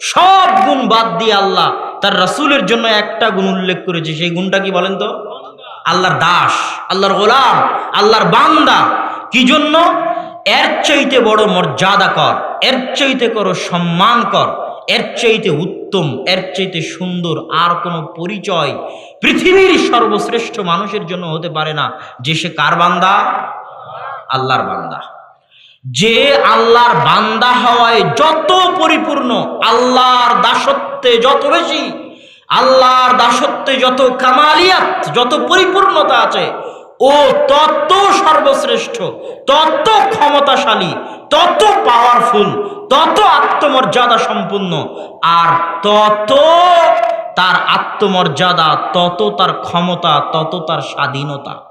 সব গুণ বাদ দিয়ে আল্লাহ তার রাসূলের জন্য একটা গুণ উল্লেখ করেছে। সেই গুণটা কি বলেন তো? আল্লাহর দাস, আল্লাহর গোলাম, আল্লাহর বান্দা। কি জন্য? এর চাইতে বড় মর্যাদা কর, এর চাইতে করো সম্মান কর, এর চাইতে উত্তম, এর চাইতে সুন্দর আর কোনো পরিচয় পৃথিবীর সর্বশ্রেষ্ঠ মানুষের জন্য হতে পারে না, যে সে কার বান্দা? আল্লাহর বান্দা। যে আল্লাহর বান্দা হওয়ায় যত পরিপূর্ণ, আল্লাহর দাসত্বে যত বেশি, আল্লাহর দাসত্বে যত কামালিয়াত, যত পরিপূর্ণতা আছে, ও তত সর্বশ্রেষ্ঠ, তত ক্ষমতাশালী, তত পাওয়ারফুল তত আত্মমর্যাদা সম্পূর্ণ, আর তত তার আত্মমর্যাদা, তত তার ক্ষমতা, তত তার স্বাধীনতা।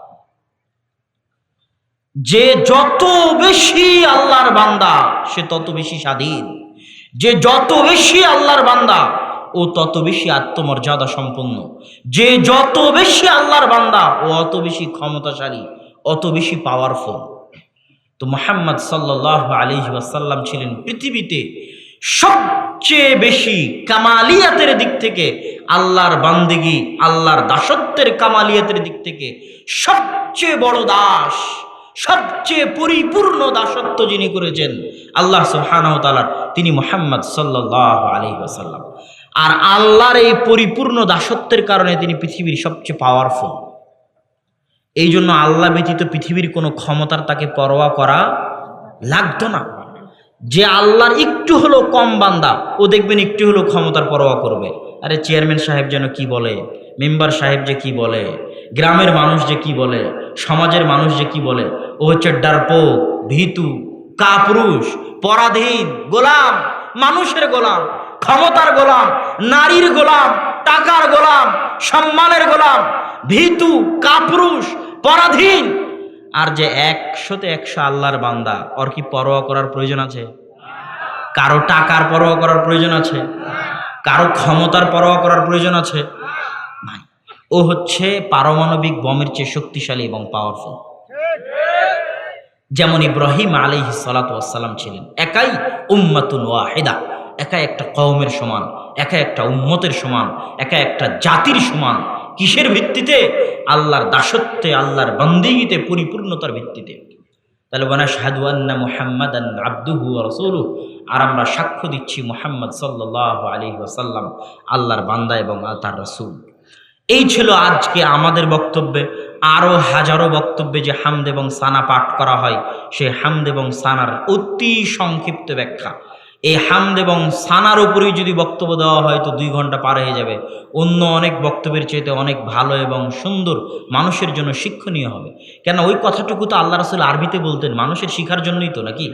যে যত বেশি আল্লাহর বান্দা, সে তত বেশি স্বাধীন। যে যত বেশি আল্লাহর বান্দা, ও তত বেশি আত্মমর্যাদা সম্পন্ন। যে যত বেশি আল্লাহর বান্দা, ও অত বেশি ক্ষমতাশালী, অত বেশি পাওয়ারফুল তো মোহাম্মদ সাল্লাহ আলী ওয়াসাল্লাম ছিলেন পৃথিবীতে সবচেয়ে বেশি কামালিয়াতের দিক থেকে আল্লাহর বান্দিগি, আল্লাহর দাসত্বের কামালিয়াতের দিক থেকে সবচেয়ে বড় দাস। সবচেয়ে পরিপূর্ণ দাসত্ব যিনি করেছেন, আল্লাহ তাআলার তিনি মোহাম্মদ সাল্লাহ আলী আর আল্লাহর এই পরিপূর্ণ দাসত্বের কারণে তিনি পৃথিবীর সবচেয়ে পাওয়ারফুল এই জন্য আল্লাহ ব্যতীত পৃথিবীর কোনো ক্ষমতার তাকে পরোয়া করা লাগতো না। যে আল্লাহর একটু হলো কম বান্দা, ও দেখবেন একটু হলো ক্ষমতার পরোয়া করবে। আরে চেয়ারম্যান সাহেব যেন কি বলে? মেম্বার সাহেব যে কি বলে? গ্রামের মানুষ যে কি বলে? সমাজের মানুষ যে কি বলে? ও হচ্ছে ডারপো ভীতু, কাপুরুষ, পরাধীন, গোলাম, মানুষের গোলাম, ক্ষমতার গোলাম, নারীর গোলাম, টাকার গোলাম, সম্মানের গোলাম, ভীতু, কাপুরুষ, পরাধীন। আর যে একশোতে একশো আল্লাহর বান্দা, ওর কি পরোয়া করার প্রয়োজন আছে? কারও টাকার পরোয়া করার প্রয়োজন আছে? কারও ক্ষমতার পরোয়া করার প্রয়োজন আছে? ও হচ্ছে পারমাণবিক বমের চেয়ে শক্তিশালী এবং পাওয়ারফুল যেমন ইব্রাহিম আলী সালাতাম ছিলেন, একাই উম্মাতুন ওয়াহেদা একা একটা কওমের সমান একা একটা উম্মতের সমান একা একটা জাতির সমান। কিসের ভিত্তিতে? আল্লাহর দাসত্বে, আল্লাহর বন্দিগিতে, পরিপূর্ণতার ভিত্তিতে। তাহলে বানা শাহাদুয়ান্না মুহাম্মদ আব্দুহু রসুলু আর আমরা সাক্ষ্য দিচ্ছি মুহাম্মদ সাল্লাহ আলী ওয়াসাল্লাম, আল্লাহর বান্দা এবং তার রসুল। এই ছিল আজকে আমাদের বক্তব্যে। আরও হাজারো বক্তব্যে যে হামদ এবং সানা পাঠ করা হয়, সে হামদ এবং সানার অতি সংক্ষিপ্ত ব্যাখ্যা। এই হামদ এবং সানার উপরেই যদি বক্তব্য দেওয়া হয়, তো দুই ঘণ্টা পার হয়ে যাবে। অন্য অনেক বক্তব্যের চাইতে অনেক ভালো এবং সুন্দর মানুষের জন্য শিক্ষণীয় হবে। কেন, ওই কথাটুকু তো আল্লাহ রসুল আরবিতে বলতেন, মানুষের শিখার জন্যই তো নাকি?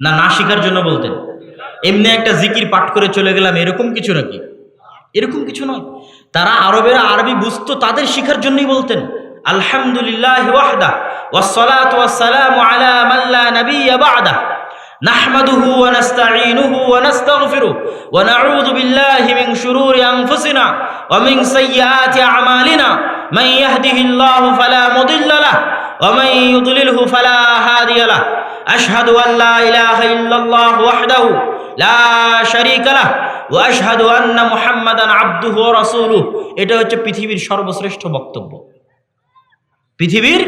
না না শিখার জন্য বলতেন। এমনি একটা জিকির পাঠ করে চলে গেলাম, এরকম কিছু নাকি? এরকম কিছু নয়। তারা আরবেরা আরবি বুঝতো, তাদের শিখার জন্যই বলতেন। আলহামদুলিল্লাহ ওয়াহদা والصلاة والسلام على من لا نبي بعده نحمده ونستعينه ونستغفره ونعوذ بالله من شرور أنفسنا ومن سيئات أعمالنا من يهده الله فلا مضل له ومن يضلله فلا هادي له أشهد أن لا إله إلا الله وحده لا شريك له ওয়াশহাদু আন্না মুহাম্মাদান আব্দুহু ওয়া রাসূলুহু এটা হচ্ছে পৃথিবীর সর্বশ্রেষ্ঠ বক্তব্য পৃথিবীর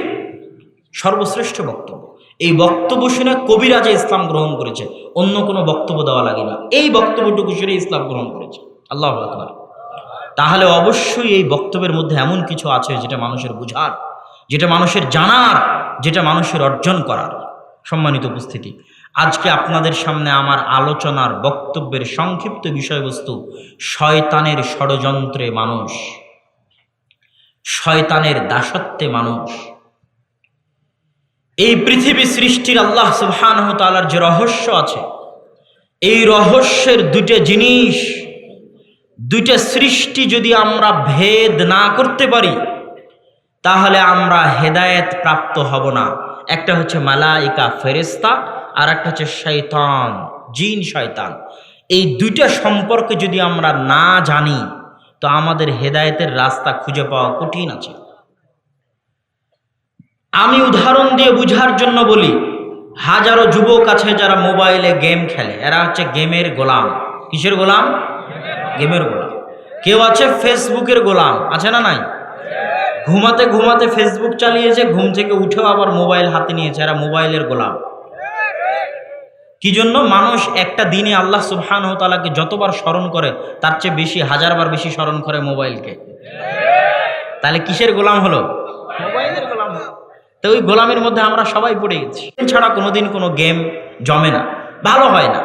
সর্বশ্রেষ্ঠ বক্তব্য। এই বক্তব্য শুনে কবিরাজে ইসলাম গ্রহণ করেছে। অন্য কোনো বক্তব্য দেওয়া লাগে না। এই বক্তব্যটুকু শুনে ইসলাম গ্রহণ করেছে। আল্লাহ আকবার। তাহলে অবশ্যই এই বক্তব্যের মধ্যে এমন কিছু আছে যেটা মানুষের বুঝার, যেটা মানুষের জানার, যেটা মানুষের অর্জন করার। সম্মানিত উপস্থিতি, আজকে আপনাদের সামনে আমার আলোচনার বক্তব্যের সংক্ষিপ্ত বিষয়বস্তু, শয়তানের ষড়যন্ত্রে মানুষ। শয়তানের দাসত্বে মানুষ। এই পৃথিবী সৃষ্টির আল্লাহ সুবহানহ তালার যে রহস্য আছে, এই রহস্যের দুইটা জিনিস, দুইটা সৃষ্টি যদি আমরা ভেদ না করতে পারি, তাহলে আমরা হেদায়েত প্রাপ্ত হব না। একটা হচ্ছে মালাইকা ফেরেস্তা আর একটা হচ্ছে শৈতান জিন শয়তান। এই দুইটা সম্পর্কে যদি আমরা না জানি তো আমাদের হেদায়েতের রাস্তা খুঁজে পাওয়া কঠিন আছে। আমি উদাহরণ দিয়ে বুঝার জন্য বলি, হাজারো যুবক আছে যারা মোবাইলে গেম খেলে। এরা হচ্ছে গেমের গোলাম। কিসের গোলাম? গেমের গোলাম। কেউ আছে ফেসবুকের গোলাম। আছে না নাই? ঘুমাতে ঘুমাতে ফেসবুক চালিয়েছে, ঘুম থেকে উঠেও আবার মোবাইল হাতে নিয়েছে। এরা মোবাইলের গোলাম। কি জন্য মানুষ একটা দিনে আল্লাহ সুবহান তালাকে যতবার স্মরণ করে তার চেয়ে বেশি হাজারবার বেশি স্মরণ করে মোবাইলকে। তাহলে কিসের গোলাম হলো? মোবাইলের গোলাম হলো। তো ওই গোলামের মধ্যে আমরা সবাই পড়ে গেছি। ছাড়া কোনোদিন কোনো গেম জমে না ভালো হয় না।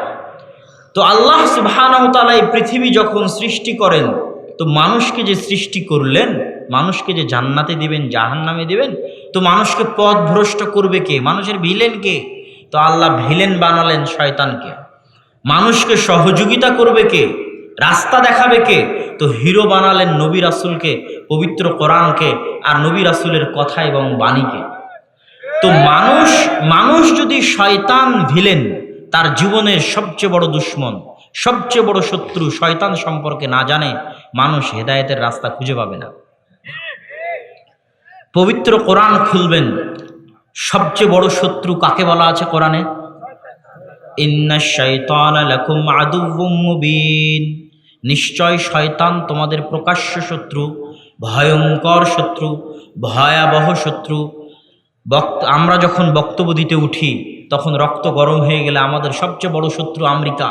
তো আল্লাহ সুবহানাহু তাআলা এই পৃথিবী যখন সৃষ্টি করেন তো মানুষকে যে সৃষ্টি করলেন মানুষকে যে জান্নাতে দিবেন জাহান্নামে দিবেন তো মানুষকে পথ ভ্রষ্ট করবে কে? মানুষের ভিলেন কে? তো আল্লাহ ভিলেন বানালেন শয়তানকে। মানুষকে সহযোগিতা করবে কে? রাস্তা দেখাবে কে? তো হিরো বানালেন নবী রাসুলকে, পবিত্র কোরআনকে আর নবী রাসুলের কথা এবং বাণীকে। তো মানুষ মানুষ যদি শয়তান ভিলেন, তার জীবনের সবচেয়ে বড় দুশ্মন, সবচেয়ে বড় শত্রু শয়তান সম্পর্কে না জানে, মানুষ হেদায়েতের রাস্তা খুঁজে পাবে না। পবিত্র কোরআন খুলবেন সবচেয়ে বড় শত্রু কাকে বলা আছে কোরআনে? নিশ্চয় শয়তান তোমাদের প্রকাশ্য শত্রু, ভয়ঙ্কর শত্রু, ভয়াবহ শত্রু। বক্ত আমরা যখন বক্তব্য দিতে উঠি, তখন রক্ত গরম হয়ে গেলে আমাদের সবচেয়ে বড় শত্রু আমেরিকা,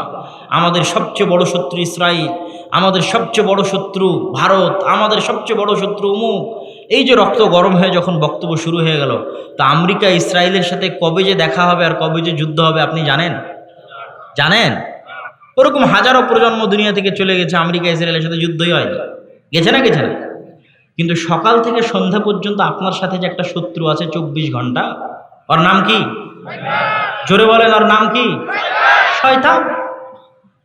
আমাদের সবচেয়ে বড় শত্রু ইসরায়েল আমাদের সবচেয়ে বড় শত্রু ভারত, আমাদের সবচেয়ে বড় শত্রু অমুক এই যে রক্ত গরম হয়ে যখন বক্তব্য শুরু হয়ে গেল, তা আমেরিকা, ইসরায়েলের সাথে কবে যে দেখা হবে আর কবে যে যুদ্ধ হবে আপনি জানেন? জানেন? ওরকম হাজারো প্রজন্ম দুনিয়া থেকে চলে গেছে, আমেরিকা, ইসরায়েলের সাথে যুদ্ধই হয়নি। গেছে না গেছে না? কিন্তু সকাল থেকে সন্ধ্যা পর্যন্ত আপনার সাথে যে একটা শত্রু আছে চব্বিশ ঘণ্টা, ওর নাম কি? জোরে বলেন, ওর নাম কি? শয়তান।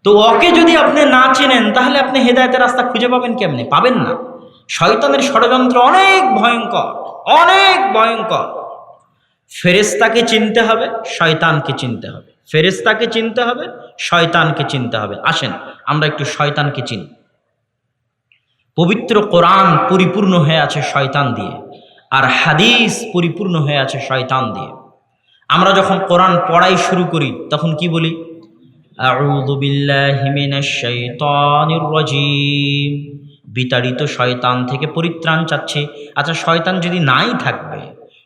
তো ওকে যদি আপনি না চেনেন, তাহলে আপনি হেদায়তের রাস্তা খুঁজে পাবেন কেমনে? পাবেন না। শয়তানের ষড়যন্ত্র অনেক ভয়ঙ্কর অনেক ভয়ঙ্কর। ফেরেস্তাকে চিনতে হবে, শয়তানকে চিনতে হবে। ফেরেস্তাকে চিনতে হবে, শয়তানকে চিনতে হবে। আসেন, আমরা একটু শয়তানকে চিনি। পবিত্র কোরআন পরিপূর্ণ হয়ে আছে শয়তান দিয়ে, আর হাদিস পরিপূর্ণ হয়ে আছে শয়তান দিয়ে। আমরা যখন কোরআন পড়াই শুরু করি, তখন কি বলি? আউযু বিল্লাহি মিনাশ শাইতানির রাজিম। বিতাড়িত শয়তান থেকে পরিত্রাণ চাচ্ছে। আচ্ছা শয়তান যদি নাই থাকবে,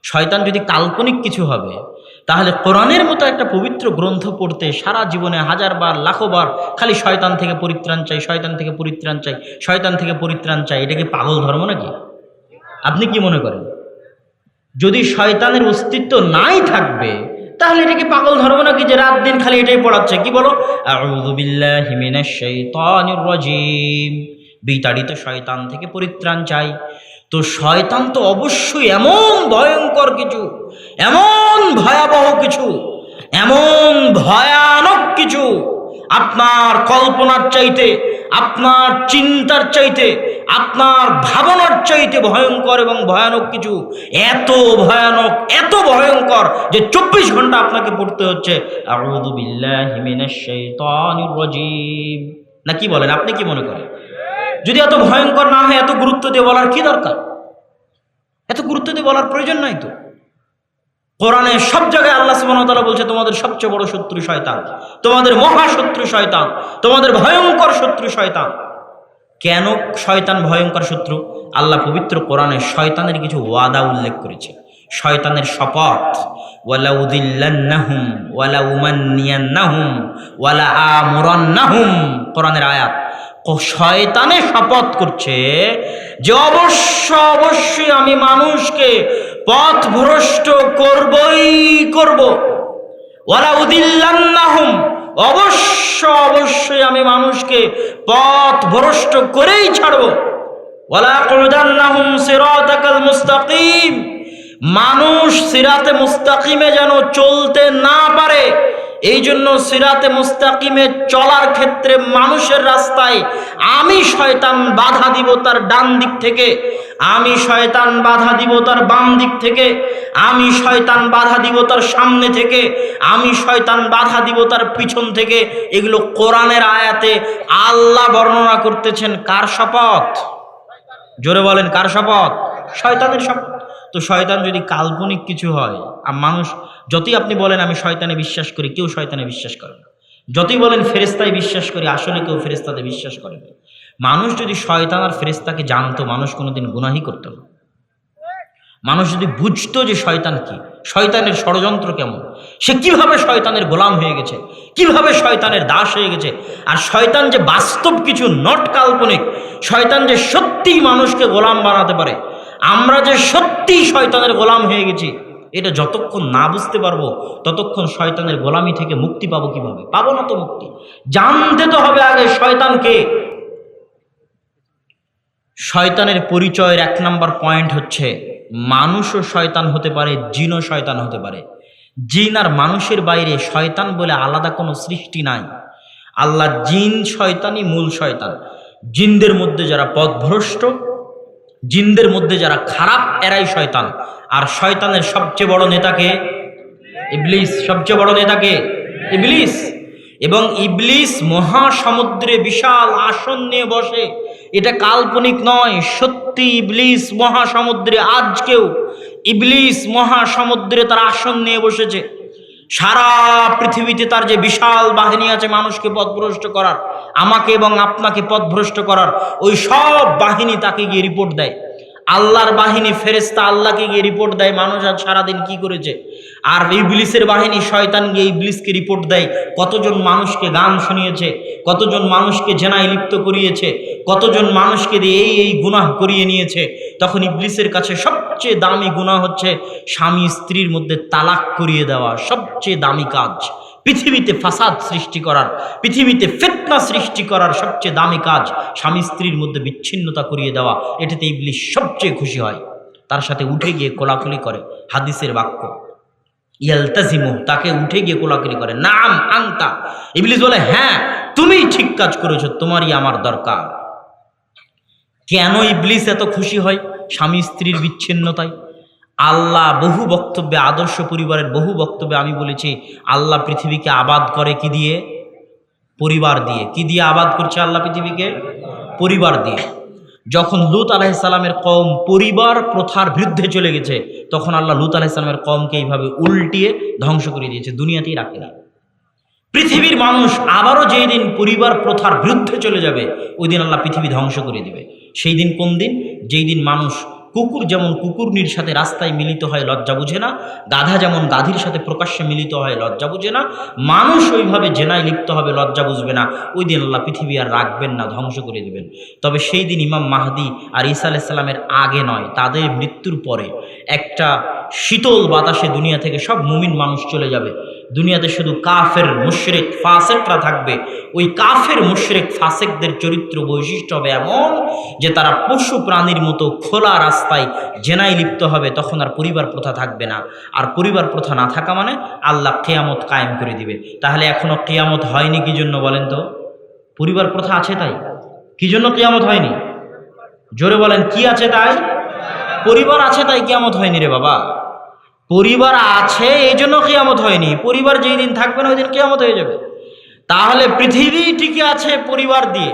শয়তান যদি কাল্পনিক কিছু হবে, তাহলে কোরআনের মতো একটা পবিত্র গ্রন্থ পড়তে সারা জীবনে হাজার বার লাখো বার খালি শয়তান থেকে পরিত্রাণ চাই, শয়তান থেকে পরিত্রাণ চাই, শয়তান থেকে পরিত্রাণ চাই, এটা কি পাগল ধর্ম নাকি? আপনি কি মনে করেন? যদি শয়তানের অস্তিত্ব নাই থাকবে, তাহলে এটা কি পাগল ধর্ম নাকি যে রাত দিন খালি এটাই পড়াচ্ছে? কি বলো? আউযু বিল্লাহি মিনাশ শাইতানির রাজিম। বিতাড়িত শয়তান থেকে পরিত্রাণ চাই। তো শয়তান তো অবশ্যই এমন ভয়ঙ্কর কিছু, এমন ভয়াবহ কিছু, এমন ভয়ানক কিছু আপনার কল্পনার চাইতে, আপনার চিন্তার চাইতে, আপনার ভাবনার চাইতে ভয়ঙ্কর এবং ভয়ানক কিছু, এত ভয়ানক, এত ভয়ঙ্কর যে চব্বিশ ঘণ্টা আপনাকে পড়তে হচ্ছে। আউযু বিল্লাহি মিনাশ শাইতানির রাজিম। না কি বলেন, আপনি কি মনে করেন? যদি এত ভয়ঙ্কর না হয়, এত গুরুত্ব দিয়ে বলার কি দরকার? এত গুরুত্ব দিয়ে বলার প্রয়োজন নাই তো। কোরআনে সব জায়গায় আল্লাহ সুবহানাহু বলছে, তোমাদের সবচেয়ে বড় শত্রু শয়তান, তোমাদের মহা শত্রু শয়তান, তোমাদের ভয়ঙ্কর শত্রু শয়তান। কেন শয়তান ভয়ঙ্কর শত্রু? আল্লাহ পবিত্র কোরআনে শয়তানের কিছু ওয়াদা উল্লেখ করেছে। শয়তানের শপথ ওয়ালা উদিল্লান্নাহুম ওয়ালা উমান্নিয়ান্নাহুম, ওয়ালা আমুরান্নাহুম কোরআনের আয়াত। শয়তানে শপথ করছে যে অবশ্য অবশ্যই আমি মানুষকে পথ ভ্রষ্ট করবই করব। ওয়ালা উদিল্লান্নাহুম অবশ্য অবশ্যই আমি মানুষকে পথ ভ্রষ্ট করেই ছাড়ব। ওয়ালা কুদান্নাহুম সিরাতাকাল মুস্তাকিম, মানুষ সিরাতে মুস্তাকিমে যেন চলতে না পারে এই জন্য সিরাতে মুস্তাকিমে চলার ক্ষেত্রে মানুষের রাস্তায় আমি শয়তান বাধা দিব তার ডান দিক থেকে, আমি শয়তান বাধা দিব তার বাম দিক থেকে, আমি শয়তান বাধা দিব তার সামনে থেকে, আমি শয়তান বাধা দিব তার পিছন থেকে। এগুলো কোরআনের আয়াতে আল্লাহ বর্ণনা করতেছেন। কার শপথ? জোরে বলেন, কার শপথ? শয়তানের শপথ। তো শয়তান যদি কাল্পনিক কিছু হয় মানুষ, যতই আপনি বলেন আমি শয়তানে বিশ্বাস করি, কেউ শয়তানে বিশ্বাস করে না। যতই বলেন ফেরেস্তায় বিশ্বাস করি, আসলে কেউ ফেরেস্তাতে বিশ্বাস করে না। মানুষ যদি শয়তান আর ফেরেস্তাকে জানতো, মানুষ কোনোদিন গুনাহি করতো না। মানুষ যদি বুঝতো যে শয়তান কি, শয়তানের ষড়যন্ত্র কেমন, সে কীভাবে শয়তানের গোলাম হয়ে গেছে, কীভাবে শয়তানের দাস হয়ে গেছে, আর শয়তান যে বাস্তব কিছু নট কাল্পনিক, শয়তান যে সত্যিই মানুষকে গোলাম বানাতে পারে, আমরা যে সত্যিই শয়তানের গোলাম হয়ে গেছি এটা যতক্ষণ না বুঝতে পারব, ততক্ষণ শয়তানের গোলামি থেকে মুক্তি পাবো কীভাবে? পাবো না তো মুক্তি। জানতে তো হবে আগে শয়তানকে। শয়তানের পরিচয়ের এক নম্বর পয়েন্ট হচ্ছে, মানুষও শয়তান হতে পারে, জিনও শয়তান হতে পারে। জিন আর মানুষের বাইরে শয়তান বলে আলাদা কোনো সৃষ্টি নাই। আল্লাহ জিন শয়তানই মূল শয়তান। জিনদের মধ্যে যারা পথভ্রষ্ট জিনদের মধ্যে যারা খারাপ, এরাই শয়তান। আর শয়তানের সবচেয়ে বড় নেতাকে ইবলিস। সবচেয়ে বড় নেতাকে ইবলিস। এবং ইবলিস মহাসমুদ্রে বিশাল আসন নিয়ে বসে। এটা কাল্পনিক নয়, সত্যি ইবলিস মহাসমুদ্রে আজকেও ইবলিস মহাসমুদ্রে তার আসন নিয়ে বসেছে। সারা পৃথিবীতে তার যে বিশাল বাহিনী আছে মানুষকে পথভ্রষ্ট করার, আমাকে এবং আপনাকে পথভ্রষ্ট করার, ওই সব বাহিনী তাকে গিয়ে রিপোর্ট দেয়। আল্লাহর বাহিনী ফেরেস্তা আল্লাহকে গিয়ে রিপোর্ট দেয়, মানুষ আজ সারাদিন কি করেছে? আর ইবলিসের বাহিনী শয়তান গিয়ে ইবলিসকে রিপোর্ট দেয়, কতজন মানুষকে গান শুনিয়েছে, কতজন মানুষকে জেনায় লিপ্ত করিয়েছে, কতজন মানুষকে দিয়ে এই এই গুনাহ করিয়ে নিয়েছে? তখন ইবলিসের কাছে সবচেয়ে দামি গুনাহ হচ্ছে স্বামী স্ত্রীর মধ্যে তালাক করিয়ে দেওয়া, সবচেয়ে দামি কাজ। পৃথিবীতে ফাসাদ সৃষ্টি করার, পৃথিবীতে ফেতনা সৃষ্টি করার সবচেয়ে দামি কাজ স্বামী স্ত্রীর মধ্যে বিচ্ছিন্নতা করিয়ে দেওয়া, এটাতে ইবলিশ সবচেয়ে খুশি হয়। তার সাথে উঠে গিয়ে কোলাকুলি করে, হাদিসের বাক্য। ইয়ালতাজিমু, তাকে উঠে গিয়ে কোলাকুলি করে, নাম আংতা ইবলিস বলে হ্যাঁ তুমি ঠিক কাজ করেছ, তোমারই আমার দরকার। কেন ইবলিস এত খুশি হয় স্বামী স্ত্রীর বিচ্ছিন্নতায়? আল্লাহ বহু বক্তব্যে, আদর্শ পরিবারের বহু বক্তব্যে আমি বলেছি, আল্লাহ পৃথিবীকে আবাদ করে কি দিয়ে? পরিবার দিয়ে। কি দিয়ে আবাদ করছে আল্লাহ পৃথিবীকে? পরিবার দিয়ে। যখন লুত আলাহিসাল্লামের কম পরিবার প্রথার বিরুদ্ধে চলে গেছে, তখন আল্লাহ লুত আলাহিসাল্লামের কমকে এইভাবে উল্টিয়ে ধ্বংস করে দিয়েছে, দুনিয়াতেই রাখে না পৃথিবীর মানুষ আবারও যেই দিন পরিবার প্রথার বিরুদ্ধে চলে যাবে, ওই দিন আল্লাহ পৃথিবী ধ্বংস করে দিবে। সেই দিন কোন দিন? যেই দিন মানুষ কুকুর যেমন কুকুরনির সাথে রাস্তায় মিলিত হয়, লজ্জা বুঝে না। গাধা যেমন গাধির সাথে প্রকাশ্যে মিলিত হয়, লজ্জা বুঝে না। মানুষ ওইভাবে জেনায় লিপ্ত হবে, লজ্জা বুঝবে না। ওই দিন আল্লাহ পৃথিবী আর রাখবেন না, ধ্বংস করে দেবেন। তবে সেই দিন ইমাম মাহাদি আর ঈসা আলাইসাল্লামের আগে নয়, তাদের মৃত্যুর পরে একটা শীতল বাতাসে দুনিয়া থেকে সব মুমিন মানুষ চলে যাবে। দুনিয়াতে শুধু কাফের, মুশরেক, ফাসেকরা থাকবে। ওই কাফের, মুশরেক, ফাসেকদের চরিত্র বৈশিষ্ট্য হবে এমন যে তারা পশু প্রাণীর মতো খোলা রাস্তায় জেনায় লিপ্ত হবে, তখন আর পরিবার প্রথা থাকবে না। আর পরিবার প্রথা না থাকা মানে আল্লাহ কেয়ামত কায়েম করে দিবে। তাহলে এখনও কেয়ামত হয়নি কি জন্য বলেন তো? পরিবার প্রথা আছে তাই? কি জন্য কেয়ামত হয়নি? জোরে বলেন, কি আছে তাই? পরিবার আছে তাই কেয়ামত হয়নি রে বাবা। পরিবার আছে, এই জন্য কেয়ামত হয়নি। পরিবার যেই দিন থাকবে না, ওই দিন কেয়ামত হয়ে যাবে। তাহলে পৃথিবী টিকে আছে পরিবার দিয়ে।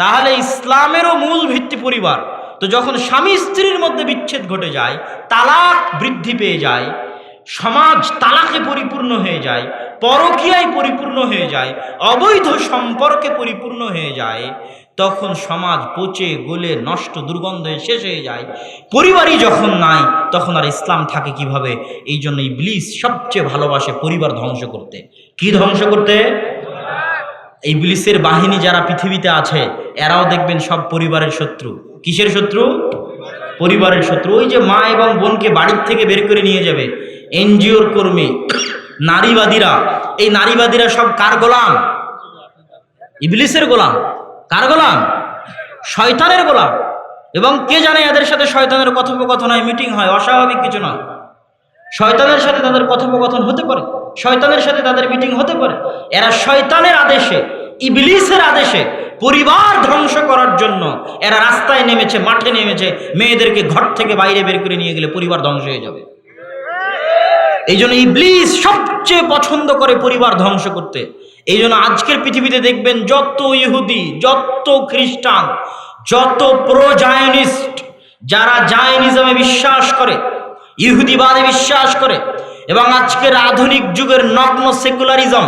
তাহলে ইসলামেরও মূল ভিত্তি পরিবার। তো যখন স্বামী স্ত্রীর মধ্যে বিচ্ছেদ ঘটে যায়, তালাক বৃদ্ধি পেয়ে যায়, সমাজ তালাকে পরিপূর্ণ হয়ে যায়, পরকীয়ায় পরিপূর্ণ হয়ে যায়, অবৈধ সম্পর্কে পরিপূর্ণ হয়ে যায় তখন সমাজ পচে, গলে, নষ্ট, দুর্গন্ধে শেষ হয়ে যায়। পরিবারই যখন নাই, তখন আর ইসলাম থাকে কীভাবে? এই জন্য ইবলিস সবচেয়ে ভালোবাসে পরিবার ধ্বংস করতে। কি ধ্বংস করতে? এই ইবলিসের বাহিনী যারা পৃথিবীতে আছে, এরাও দেখবেন সব পরিবারের শত্রু। কিসের শত্রু? পরিবারের শত্রু। ওই যে মা এবং বোনকে বাড়ির থেকে বের করে নিয়ে যাবে। এনজিওর কর্মী, নারীবাদীরা। এই নারীবাদীরা সব কার গোলাম? ইবলিসের গোলাম। কার গোলাম? শয়তানের গোলাম। এবং কে জানে এদের সাথে শয়তানের কথোপকথন হয় মিটিং হয়, অস্বাভাবিক কিছু নয়। শয়তানের সাথে তাদের কথোপকথন হতে পারে, শয়তানের সাথে তাদের মিটিং হতে পারে। এরা শয়তানের আদেশে, ইবলিসের আদেশে পরিবার ধ্বংস করার জন্য এরা রাস্তায় নেমেছে, মাঠে নেমেছে, মেয়েদেরকে ঘর থেকে বাইরে বের করে নিয়ে গেলে পরিবার ধ্বংস হয়ে যাবে। এই জন্য ইবলিস সবচেয়ে পছন্দ করে পরিবার ধ্বংস করতে। এই জন্য আজকের পৃথিবীতে দেখবেন যত ইহুদি, যত খ্রিস্টান, যত প্রো জায়নিস্ট যারা জায়নিজমে বিশ্বাস করে, ইহুদিবাদে বিশ্বাস করে, এবং আজকের আধুনিক যুগের নগ্ন সেকুলারিজম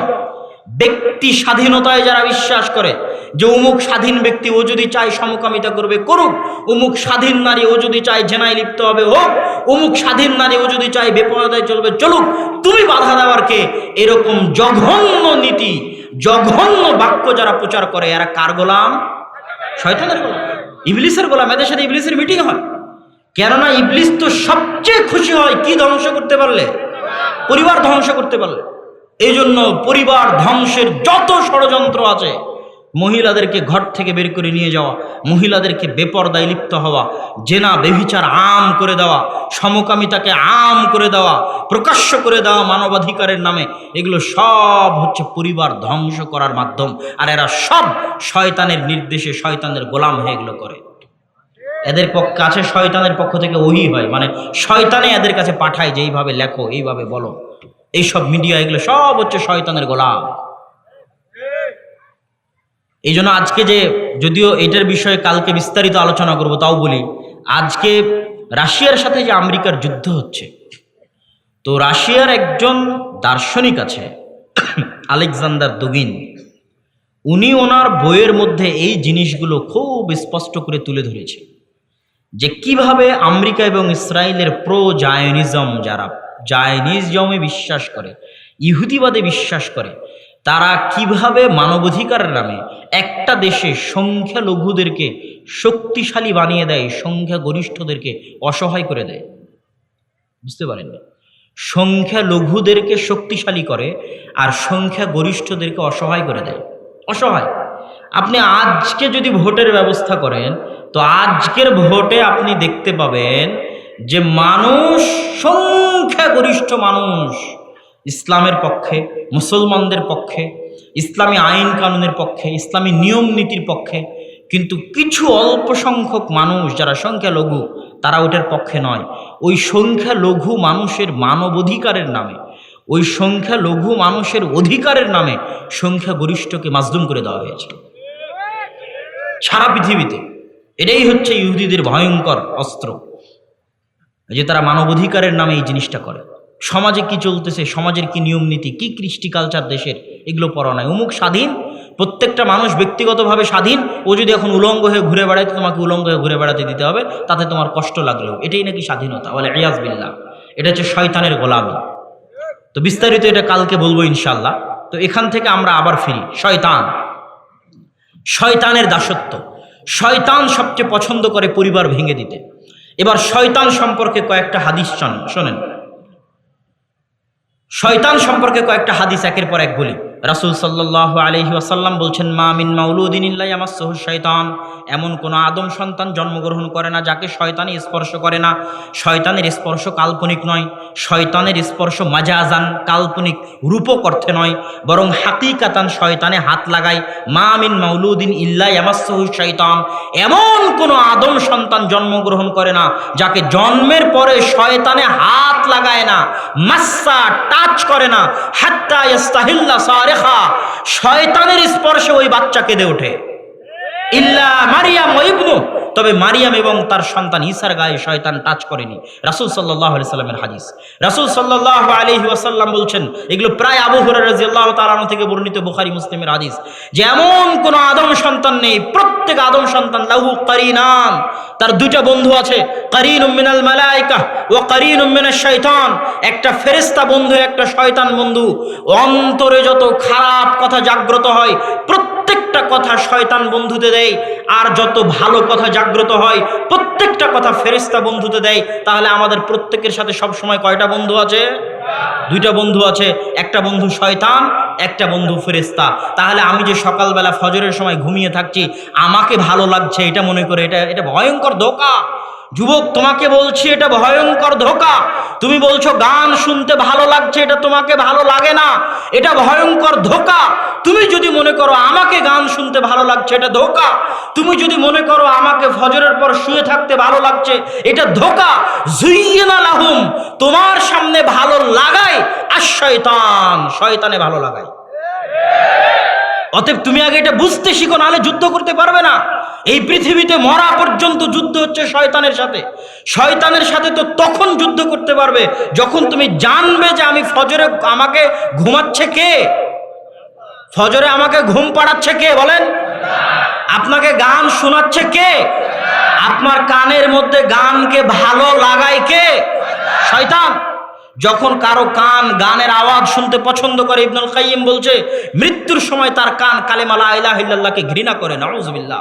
ব্যক্তি স্বাধীনতায় যারা বিশ্বাস করে যে অমুক স্বাধীন ব্যক্তি ও যদি চায় সমকামিতা করবে, করুক। অমুক স্বাধীন নারী ও যদি চায় জেনায় লিপ্ত হবে, হোক। অমুক স্বাধীন নারী ও যদি চায় বেপরদায় চলবে, চলুক। তুমি বাধা দেওয়ার কে? এরকম জঘন্য নীতি, জঘন্য বাক্য যারা প্রচার করে, এরা কার গোলাম? শয়তানের গোলাম। ইবলিসের গোলাম। এদের সাথে ইবলিসের মিটিং হয়। কেননা ইবলিস তো সবচেয়ে খুশি হয় কি ধ্বংস করতে পারলে? পরিবার ধ্বংস করতে পারলে। এই জন্য পরিবার ধ্বংসের যত ষড়যন্ত্র আছে, মহিলাদেরকে ঘর থেকে বের করে নিয়ে যাওয়া, মহিলাদেরকে বেপরদায় লিপ্ত হওয়া, জেনা বেভিচার আম করে দেওয়া, সমকামিতাকে আম করে দেওয়া, প্রকাশ্য করে দেওয়া মানবাধিকারের নামে, এগুলো সব হচ্ছে পরিবার ধ্বংস করার মাধ্যম। আর এরা সব শয়তানের নির্দেশে শয়তানের গোলাম হয়ে এগুলো করে। এদের পক্ষ কাছে শয়তানের পক্ষ থেকে ওহি হয় মানে শয়তানে এদের কাছে পাঠায় যে এইভাবে লেখো, এইভাবে বলো। এইসব মিডিয়া এগুলো সব হচ্ছে শয়তানের গোলাম। এই জন্য আজকে যে যদিও এটার বিষয়ে কালকে বিস্তারিত আলোচনা করব, তাও বলি, আজকে রাশিয়ার সাথে যে আমেরিকার যুদ্ধ হচ্ছে, তো রাশিয়ার একজন দার্শনিক আছে, আলেকজান্ডার দুগিন। উনি ওনার বইয়ের মধ্যে এই জিনিসগুলো খুব স্পষ্ট করে তুলে ধরেছে যে কীভাবে আমেরিকা এবং ইসরায়েলের প্রো জায়নিজম যারা জায়নিজমে বিশ্বাস করে, ইহুদিবাদে বিশ্বাস করে। তারা কীভাবে মানবাধিকারের নামে একটা দেশে সংখ্যালঘুদেরকে শক্তিশালী বানিয়ে দেয় সংখ্যাগরিষ্ঠদেরকে অসহায় করে দেয়? বুঝতে পারেননি? সংখ্যালঘুদেরকে শক্তিশালী করে আর সংখ্যাগরিষ্ঠদেরকে অসহায় করে দেয়। অসহায়। আপনি আজকে যদি ভোটের ব্যবস্থা করেন, তো আজকের ভোটে আপনি দেখতে পাবেন যে মানুষ, সংখ্যাগরিষ্ঠ মানুষ, ইসলামের পক্ষে, মুসলমানদের পক্ষে, ইসলামী আইন কানুনের পক্ষে, ইসলামী নিয়ম নীতির পক্ষে, কিন্তু কিছু অল্প সংখ্যক মানুষ যারা সংখ্যালঘু, তারা ওটার পক্ষে নয়। ওই সংখ্যালঘু মানুষের মানবাধিকারের নামে, ওই সংখ্যালঘু মানুষের অধিকারের নামে সংখ্যাগরিষ্ঠকে মাজদুম করে দেওয়া হয়েছে। সারা পৃথিবীতে। এটাই হচ্ছে ইহুদিদের ভয়ঙ্কর অস্ত্র। যে তারা মানবাধিকারের নামে এই জিনিসটা করে। সমাজে কি চলতেছে, সমাজের কি নিয়ম নীতি, কি কৃষ্টি কালচার দেশের, এগুলো পড়া নয়। অমুক স্বাধীন, প্রত্যেকটা মানুষ ব্যক্তিগতভাবে স্বাধীন, ও যদি এখন উলঙ্গ হয়ে ঘুরে বেড়ায়, তোমাকে উলঙ্গ হয়ে ঘুরে বেড়াতে দিতে হবে, তাতে তোমার কষ্ট লাগলেও। এটাই নাকি স্বাধীনতা? বলে রিয়াজ বিল্লাহ। এটা হচ্ছে শয়তানের গোলামি। তো বিস্তারিত এটা কালকে বলব ইনশাল্লাহ তো এখান থেকে আমরা আবার ফিরি। শয়তান। শয়তানের দাসত্ব। শয়তান সবচেয়ে পছন্দ করে পরিবার ভেঙে দিতে। এবার শয়তান সম্পর্কে কয়েকটা হাদিস শোনেন শোনেন। শয়তান সম্পর্কে কয়েকটা হাদিস একের পর এক বলি। রাসুল সাল্লাহ আলহি আসাল্লাম বলছেন, মা মিন মাউলুদ্দিন ইল্লাই আমার সহ শয়তান এমন কোনো আদম সন্তান জন্মগ্রহণ করে না যাকে শয়তানি স্পর্শ করে না। শয়তানের স্পর্শ কাল্পনিক নয়, শয়তানের স্পর্শ মাজাজান, কাল্পনিক রূপক অর্থে নয়, বরং হাকিকাতান শয়তানে হাত লাগায়, মা মিন মাউলুদ্দিন ইল্লাই আমার সহ শয়তান এমন কোনো আদম সন্তান জন্মগ্রহণ করে না যাকে জন্মের পরে শয়তানে হাত লাগায় না, মাস্সা টাচ করে না, হাত্তা ইস্তাহিল্লা সারেখা শয়তানের স্পর্শে ওই বাচ্চা কেঁদে ওঠে। ইল্লা মারিয়াম ইবনু। তবে মারিয়াম এবং তার সন্তান ঈসার গায়ে শয়তান টাচ করেনি। রাসূল আলাইহি সাল্লামের হাদিস। রাসূল সাল্লাল্লাহু আলাইহি ওয়াসাল্লাম বলছেন, এগুলো প্রায় আবু হুরায়রা রাদিয়াল্লাহু তাআলা থেকে বর্ণিত বুখারী মুসলিমের হাদিস। যে এমন কোন আদম সন্তান নেই, প্রত্যেক আদম সন্তান লাহু কারিনান। তার দুইটা বন্ধু আছে, কারিনুম মিনাল মালাইকা ওয়া কারিনুম মিনাশ শাইতান। একটা ফেরেশতা বন্ধু, একটা শয়তান বন্ধু। অন্তরে যত খারাপ কথা জাগ্রত হয়, প্রত্যেকটা কথা শয়তান বন্ধুতে দেয়, আর যত ভালো কথা জাগ্রত হয়, প্রত্যেকটা কথা ফেরিস্তা বন্ধুতে দেয়, তাহলে আমাদের প্রত্যেকের সাথে সব সময় কয়টা বন্ধু আছে? দুইটা বন্ধু আছে, একটা বন্ধু শয়তান, একটা বন্ধু ফেরিস্তা তাহলে আমি যে সকালবেলা ফজরের সময় ঘুমিয়ে থাকছি, আমাকে ভালো লাগছে এটা মনে করে, এটা এটা ভয়ঙ্কর ধোকা। যুবক, তোমাকে বলছি এটা ভয়ঙ্কর ধোকা। তুমি বলছো, গান শুনতে ভালো লাগছে, এটা তোমাকে ভালো লাগে না। এটা ভয়ঙ্কর ধোকা। তুমি যদি মনে করো, আমাকে গান শুনতে ভালো লাগছে, এটা ধোকা। তুমি যদি মনে করো, আমাকে ফজরের পর শুয়ে থাকতে ভালো লাগছে, এটা ধোকা। জুইয়েনা লাহুম, তোমার সামনে ভালো লাগায় আর শয়তান শয়তানে ভালো লাগায়। অতএব তুমি আগে এটা বুঝতে শিখো, নাহলে যুদ্ধ করতে পারবে না। এই পৃথিবীতে মরা পর্যন্ত যুদ্ধ হচ্ছে শয়তানের সাথে। শয়তানের সাথে তো তখন যুদ্ধ করতে পারবে, যখন তুমি জানবে যে আমি ফজরে আমাকে ঘুমাচ্ছে কে? ফজরে আমাকে ঘুম পাড়াচ্ছে কে বলেন? আপনাকে গান শোনাচ্ছে কে? আপনার কানের মধ্যে গানকে ভালো লাগায় কে? শয়তান। যখন কারও কান গানের আওয়াজ শুনতে পছন্দ করে ইবনুল কাইম বলছে, মৃত্যুর সময় তার কান কালেমালা লা ইলাহা ঘৃণা করে, নাউজুবিল্লাহ।